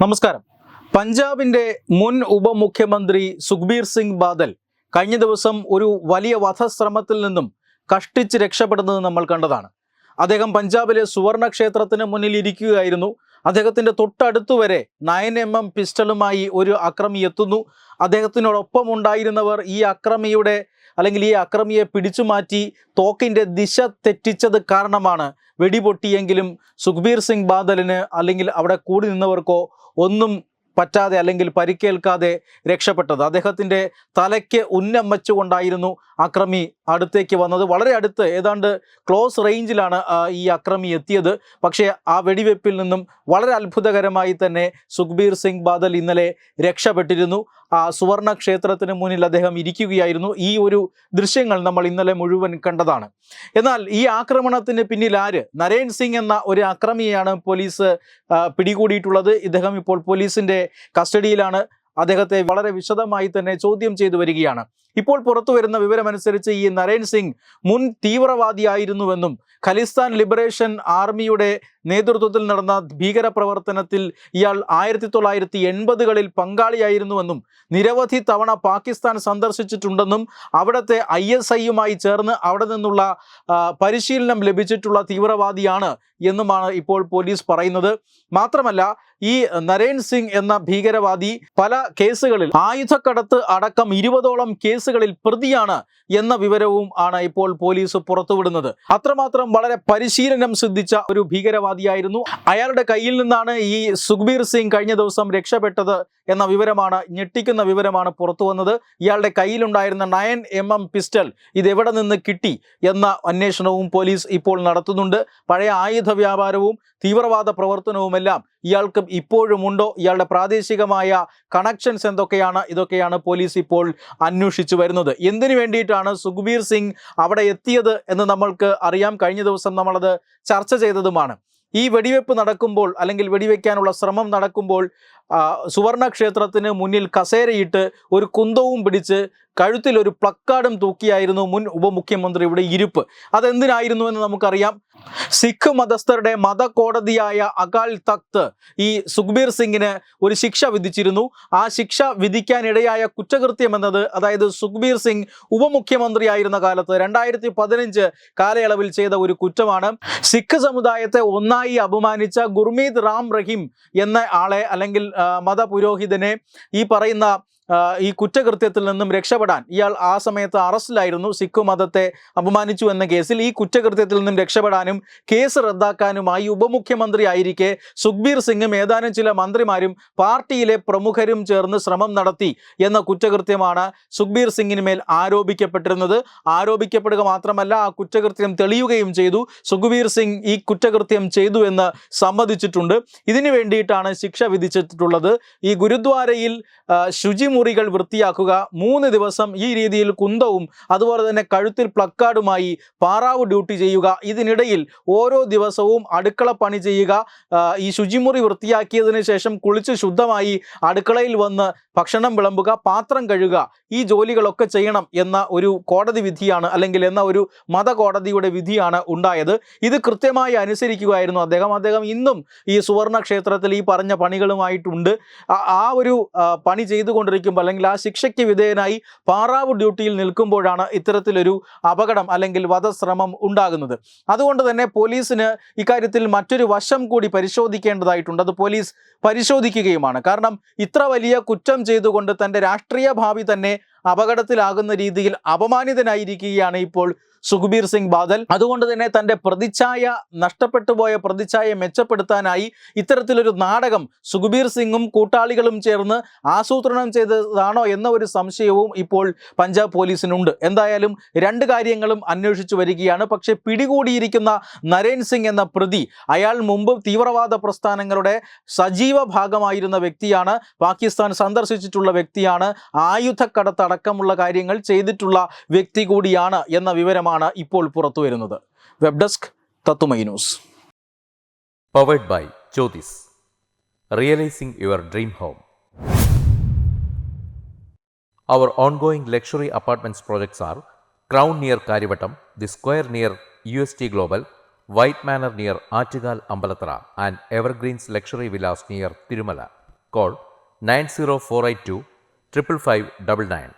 നമസ്കാരം. പഞ്ചാബിന്റെ മുൻ ഉപമുഖ്യമന്ത്രി സുഖ്ബീർ സിംഗ് ബാദൽ കഴിഞ്ഞ ദിവസം ഒരു വലിയ വധശ്രമത്തിൽ നിന്നും കഷ്ടിച്ച് രക്ഷപ്പെടുന്നത് നമ്മൾ കണ്ടതാണ്. അദ്ദേഹം പഞ്ചാബിലെ സുവർണ ക്ഷേത്രത്തിന് മുന്നിൽ ഇരിക്കുകയായിരുന്നു. അദ്ദേഹത്തിന്റെ തൊട്ടടുത്തു വരെ നയൻ എം എം പിസ്റ്റളുമായി ഒരു അക്രമി എത്തുന്നു. അദ്ദേഹത്തിനോടൊപ്പം ഉണ്ടായിരുന്നവർ ഈ അക്രമിയുടെ അല്ലെങ്കിൽ ഈ അക്രമിയെ പിടിച്ചു മാറ്റി തോക്കിന്റെ ദിശ തെറ്റിച്ചത് കാരണമാണ് വെടിപൊട്ടിയെങ്കിലും സുഖ്ബീർ സിംഗ് ബാദലിന് അല്ലെങ്കിൽ അവിടെ കൂടി നിന്നവർക്കോ ഒന്നും പറ്റാതെ അല്ലെങ്കിൽ പരിക്കേൽക്കാതെ രക്ഷപ്പെട്ടത്. അദ്ദേഹത്തിന്റെ തലയ്ക്ക് ഉന്നം വെച്ചുകൊണ്ടായിരുന്നു അക്രമി അടുത്തേക്ക് വന്നത്. വളരെ അടുത്ത് ഏതാണ്ട് ക്ലോസ് റേഞ്ചിലാണ് ഈ അക്രമി എത്തിയത്. പക്ഷേ ആ വെടിവെപ്പിൽ നിന്നും വളരെ അത്ഭുതകരമായി തന്നെ സുഖ്ബീർ സിംഗ് ബാദൽ ഇന്നലെ രക്ഷപ്പെട്ടിരുന്നു. ആ സുവർണ ക്ഷേത്രത്തിന് മുന്നിൽ അദ്ദേഹം ഇരിക്കുകയായിരുന്നു. ഈ ഒരു ദൃശ്യങ്ങൾ നമ്മൾ ഇന്നലെ മുഴുവൻ കണ്ടതാണ്. എന്നാൽ ഈ ആക്രമണത്തിന് പിന്നിൽ ആര്? നരേൻ സിംഗ് എന്ന ഒരു അക്രമിയാണ് പോലീസ് പിടികൂടിയിട്ടുള്ളത്. ഇദ്ദേഹം ഇപ്പോൾ പോലീസിന്റെ കസ്റ്റഡിയിലാണ്. അദ്ദേഹത്തെ വളരെ വിശദമായി തന്നെ ചോദ്യം ചെയ്തു വരികയാണ്. ഇപ്പോൾ പുറത്തു വരുന്ന വിവരമനുസരിച്ച് ഈ നരേൻ സിംഗ് മുൻ തീവ്രവാദിയായിരുന്നുവെന്നും ഖലിസ്ഥാൻ ലിബറേഷൻ ആർമിയുടെ നേതൃത്വത്തിൽ നടന്ന ഭീകര പ്രവർത്തനത്തിൽ ഇയാൾ ആയിരത്തി തൊള്ളായിരത്തി എൺപതുകളിൽ പങ്കാളിയായിരുന്നുവെന്നും നിരവധി തവണ പാകിസ്ഥാൻ സന്ദർശിച്ചിട്ടുണ്ടെന്നും അവിടുത്തെ ഐ എസ് ഐയുമായി ചേർന്ന് അവിടെ നിന്നുള്ള പരിശീലനം ലഭിച്ചിട്ടുള്ള തീവ്രവാദിയാണ് എന്നുമാണ് ഇപ്പോൾ പോലീസ് പറയുന്നത്. മാത്രമല്ല ഈ നരേൻ സിംഗ് എന്ന ഭീകരവാദി പല കേസുകളിൽ ആയുധക്കടത്ത് അടക്കം ഇരുപതോളം കേസുകളിൽ പ്രതിയാണ് എന്ന വിവരവും ആണ് ഇപ്പോൾ പോലീസ് പുറത്തുവിടുന്നത്. അത്രമാത്രം വളരെ പരിശീലനം സിദ്ധിച്ച ഒരു ഭീകരവാദിയായിരുന്നു. അയാളുടെ കയ്യിൽ നിന്നാണ് ഈ സുഖ്ബീർ സിംഗ് കഴിഞ്ഞ ദിവസം രക്ഷപ്പെട്ടത് എന്ന വിവരമാണ് ഞെട്ടിക്കുന്ന വിവരമാണ് പുറത്തു വന്നത് ഇയാളുടെ കയ്യിലുണ്ടായിരുന്ന നയൻ എം എം പിസ്റ്റൽ ഇത് എവിടെ നിന്ന് കിട്ടി എന്ന അന്വേഷണവും പോലീസ് ഇപ്പോൾ നടത്തുന്നുണ്ട്. പഴയ ആയുധ വ്യാപാരവും തീവ്രവാദ പ്രവർത്തനവുമെല്ലാം ഇയാൾക്ക് ഇപ്പോഴുമുണ്ടോ? ഇയാളുടെ പ്രാദേശികമായ കണക്ഷൻസ് എന്തൊക്കെയാണ്? ഇതൊക്കെയാണ് പോലീസ് ഇപ്പോൾ അന്വേഷിച്ചു വരുന്നത്. എന്തിനു വേണ്ടിയിട്ടാണ് സുഖ്ബീർ സിംഗ് അവിടെ എത്തിയത് എന്ന് നമ്മൾക്ക് അറിയാം. കഴിഞ്ഞ ദിവസം നമ്മളത് ചർച്ച ചെയ്തതുമാണ്. ഈ വെടിവെപ്പ് നടക്കുമ്പോൾ അല്ലെങ്കിൽ വെടിവെക്കാനുള്ള ശ്രമം നടക്കുമ്പോൾ സുവർണ ക്ഷേത്രത്തിന് മുന്നിൽ കസേരയിട്ട് ഒരു കുന്തവും പിടിച്ച് കഴുത്തിൽ ഒരു പ്ലക്കാർഡും തൂക്കിയായിരുന്നു മുൻ ഉപമുഖ്യമന്ത്രിയുടെ ഇരിപ്പ്. അതെന്തിനായിരുന്നു എന്ന് നമുക്കറിയാം. സിഖ് മതസ്ഥരുടെ മതകോടതിയായ അകാൽ തഖ്ത് ഈ സുഖ്ബീർ സിംഗിന് ഒരു ശിക്ഷ വിധിച്ചിരുന്നു. ആ ശിക്ഷ വിധിക്കാനിടയായ കുറ്റകൃത്യം എന്നത് അതായത് സുഖ്ബീർ സിംഗ് ഉപമുഖ്യമന്ത്രിയായിരുന്ന കാലത്ത് രണ്ടായിരത്തി പതിനഞ്ച് കാലയളവിൽ ചെയ്ത ഒരു കുറ്റമാണ്. സിഖ് സമുദായത്തെ ഒന്നായി അപമാനിച്ച ഗുർമീത് റാം റഹീം എന്ന ആളെ അല്ലെങ്കിൽ മതപുരോഹിതനെ ഈ പറയുന്ന ഈ കുറ്റകൃത്യത്തിൽ നിന്നും രക്ഷപ്പെടാൻ. ഇയാൾ ആ സമയത്ത് അറസ്റ്റിലായിരുന്നു. സിഖ് മതത്തെ അപമാനിച്ചു എന്ന കേസിൽ ഈ കുറ്റകൃത്യത്തിൽ നിന്നും രക്ഷപ്പെടാനും കേസ് റദ്ദാക്കാനുമായി ഉപമുഖ്യമന്ത്രി ആയിരിക്കെ സുഖ്ബീർ സിംഗും ഏതാനും ചില മന്ത്രിമാരും പാർട്ടിയിലെ പ്രമുഖരും ചേർന്ന് ശ്രമം നടത്തി എന്ന കുറ്റകൃത്യമാണ് സുഖ്ബീർ സിംഗിന് മേൽ ആരോപിക്കപ്പെട്ടിരുന്നത്. ആരോപിക്കപ്പെടുക മാത്രമല്ല ആ കുറ്റകൃത്യം തെളിയുകയും ചെയ്തു. സുഖ്ബീർ സിംഗ് ഈ കുറ്റകൃത്യം ചെയ്തു എന്ന് സമ്മതിച്ചിട്ടുണ്ട്. ഇതിനു വേണ്ടിയിട്ടാണ് ശിക്ഷ വിധിച്ചിട്ടുള്ളത്. ഈ ഗുരുദ്വാരയിൽ ആ, ശുചിമുറികൾ വൃത്തിയാക്കുക മൂന്ന് ദിവസം ഈ രീതിയിൽ കുന്തവും അതുപോലെ തന്നെ കഴുത്തിൽ പ്ലക്കാർഡുമായി പാറാവ് ഡ്യൂട്ടി ചെയ്യുക. ഇതിനിടയിൽ ഓരോ ദിവസവും അടുക്കള പണി ചെയ്യുക. ഈ ശുചിമുറി വൃത്തിയാക്കിയതിന് ശേഷം കുളിച്ച് ശുദ്ധമായി അടുക്കളയിൽ വന്ന് ഭക്ഷണം വിളമ്പുക പാത്രം കഴുകുക ഈ ജോലികളൊക്കെ ചെയ്യണം എന്ന ഒരു കോടതി വിധിയാണ് അല്ലെങ്കിൽ എന്ന ഒരു മതകോടതിയുടെ വിധിയാണ് ഉണ്ടായത്. ഇത് കൃത്യമായി അനുസരിക്കുകയായിരുന്നു അദ്ദേഹം. അദ്ദേഹം ഇന്നും ഈ സുവർണ ക്ഷേത്രത്തിൽ ഈ പറഞ്ഞ പണികളുമായിട്ടുണ്ട്. ആ- ഒരു പണി ചെയ്തുകൊണ്ടിരിക്കുമ്പോൾ അല്ലെങ്കിൽ ആ ശിക്ഷയ്ക്ക് വിധേയനായി പാറാവ് ഡ്യൂട്ടിയിൽ നിൽക്കുമ്പോഴാണ് ഇത്തരത്തിലൊരു അപകടം അല്ലെങ്കിൽ വധശ്രമം ഉണ്ടാകുന്നത്. അതുകൊണ്ട് തന്നെ പോലീസിന് ഇക്കാര്യത്തിൽ മറ്റൊരു വശം കൂടി പരിശോധിക്കേണ്ടതായിട്ടുണ്ട്. അത് പോലീസ് പരിശോധിക്കുകയുമാണ്. കാരണം ഇത്ര വലിയ കുറ്റം ചെയ്തുകൊണ്ട് തന്റെ രാഷ്ട്രീയ ഭാവി തന്നെ അപകടത്തിലാകുന്ന രീതിയിൽ അപമാനിതനായിരിക്കുകയാണ് ഇപ്പോൾ സുഖ്ബീർ സിംഗ് ബാദൽ. അതുകൊണ്ട് തന്നെ തന്റെ പ്രതിച്ഛായ നഷ്ടപ്പെട്ടു പോയ പ്രതിച്ഛായ മെച്ചപ്പെടുത്താനായി ഇത്തരത്തിലൊരു നാടകം സുഖ്ബീർ സിംഗും കൂട്ടാളികളും ചേർന്ന് ആസൂത്രണം ചെയ്തതാണോ എന്ന ഒരു സംശയവും ഇപ്പോൾ പഞ്ചാബ് പോലീസിനുണ്ട്. എന്തായാലും രണ്ട് കാര്യങ്ങളും അന്വേഷിച്ചു വരികയാണ്. പക്ഷേ പിടികൂടിയിരിക്കുന്ന നരേൻ സിംഗ് എന്ന പ്രതി അയാൾ മുമ്പ് തീവ്രവാദ പ്രസ്ഥാനങ്ങളുടെ സജീവ ഭാഗമായിരുന്ന വ്യക്തിയാണ്. പാകിസ്ഥാൻ സന്ദർശിച്ചിട്ടുള്ള വ്യക്തിയാണ്. ആയുധക്കടത്ത് അടക്കമുള്ള കാര്യങ്ങൾ ചെയ്തിട്ടുള്ള വ്യക്തി കൂടിയാണ് എന്ന വിവരമാണ് ഇപ്പോൾ പുറത്തു വരുന്നത് വെബ് ഡെസ്ക് തത്തുമൈ news Powered by Jyotis. Realizing your dream home. Our ongoing luxury apartments projects are Crown near Karivattam, The Square near UST Global, White Manor near Achigal Ambalatra, and Evergreens Luxury Villas near Tirumala. Call 90482 555 99.